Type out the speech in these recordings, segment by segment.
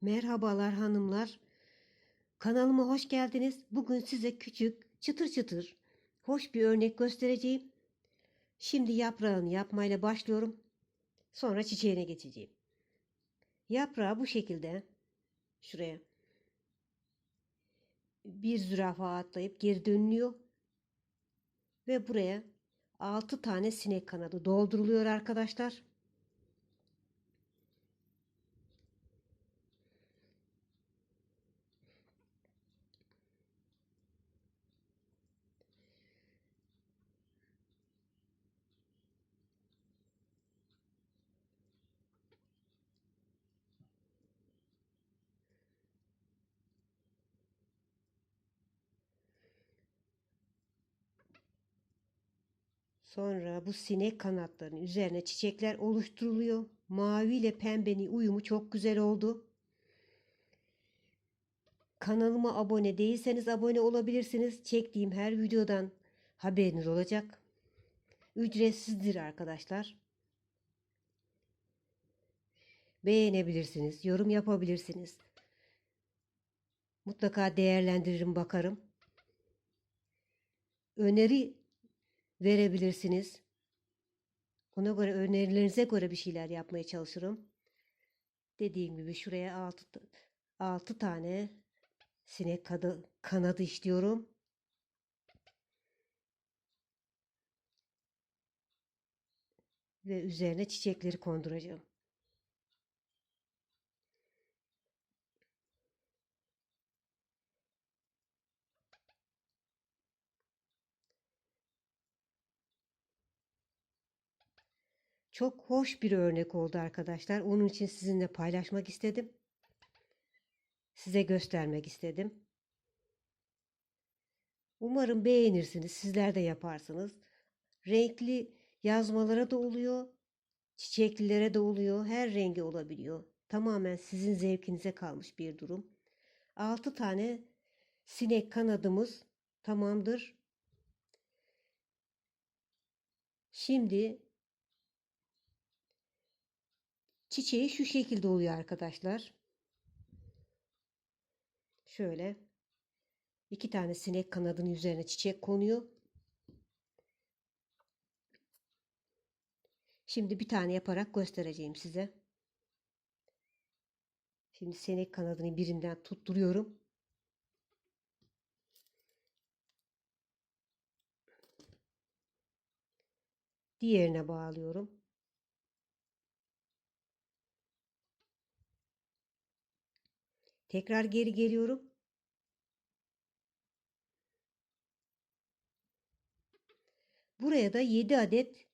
Merhabalar hanımlar. Kanalıma hoş geldiniz. Bugün size küçük, çıtır çıtır, hoş bir örnek göstereceğim. Şimdi yaprağını yapmayla başlıyorum. Sonra çiçeğine geçeceğim. Yaprağı bu şekilde şuraya bir zürafa atlayıp geri dönülüyor. Ve buraya 6 tane sinek kanadı dolduruluyor arkadaşlar. Sonra bu sinek kanatlarının üzerine çiçekler oluşturuluyor. Mavi ile pembenin uyumu çok güzel oldu. Kanalıma abone değilseniz abone olabilirsiniz. Çektiğim her videodan haberiniz olacak. Ücretsizdir arkadaşlar. Beğenebilirsiniz, yorum yapabilirsiniz. Mutlaka değerlendiririm, bakarım. Öneri verebilirsiniz. Ona göre önerilerinize göre bir şeyler yapmaya çalışırım. Dediğim gibi şuraya 6 6 tane sinek kadı, kanadı istiyorum. Ve üzerine çiçekleri konduracağım. Çok hoş bir örnek oldu arkadaşlar. Onun için sizinle paylaşmak istedim. Size göstermek istedim. Umarım beğenirsiniz. Sizler de yaparsınız. Renkli yazmalara da oluyor. Çiçeklilere de oluyor. Her rengi olabiliyor. Tamamen sizin zevkinize kalmış bir durum. 6 tane sinek kanadımız tamamdır. Şimdi Çiçeği şu şekilde oluyor arkadaşlar. Şöyle iki tane sinek kanadının üzerine çiçek konuyor. Şimdi bir tane yaparak göstereceğim size. Şimdi sinek kanadını birinden tutturuyorum. Diğerine bağlıyorum. Tekrar geri geliyorum. Buraya da 7 adet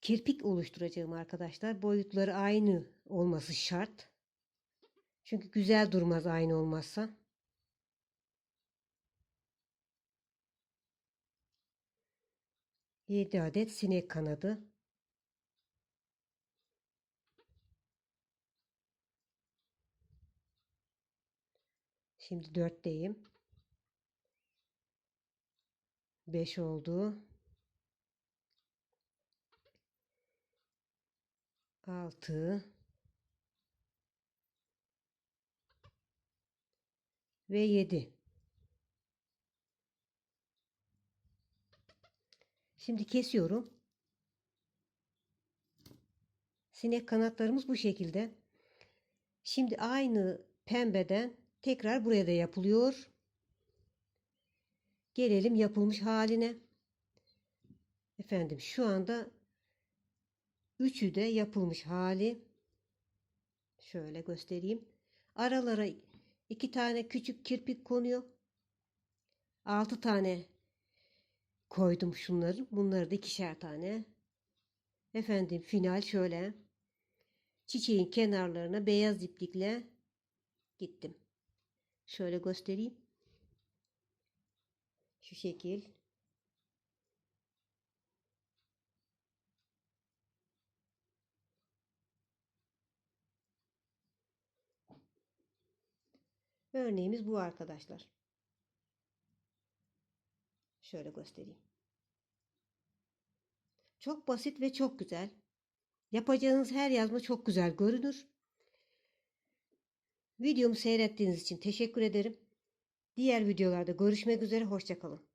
kirpik oluşturacağım arkadaşlar. Boyutları aynı olması şart. Çünkü güzel durmaz aynı olmazsa. Yedi adet sinek kanadı. Şimdi dörtteyim. Beş oldu. Altı. Ve yedi. Şimdi kesiyorum. Sinek kanatlarımız bu şekilde. Şimdi aynı pembeden Tekrar buraya da yapılıyor. Gelelim yapılmış haline. Efendim şu anda üçü de yapılmış hali. Şöyle göstereyim. Aralara iki tane küçük kirpik konuyor. Altı tane koydum şunları. Bunları da ikişer tane. Efendim final şöyle. Çiçeğin kenarlarına beyaz iplikle gittim. Şöyle göstereyim. Şu şekil. Örneğimiz bu arkadaşlar. Şöyle göstereyim. Çok basit ve çok güzel. Yapacağınız her yazma çok güzel görünür. Videomu seyrettiğiniz için teşekkür ederim. Diğer videolarda görüşmek üzere. Hoşçakalın.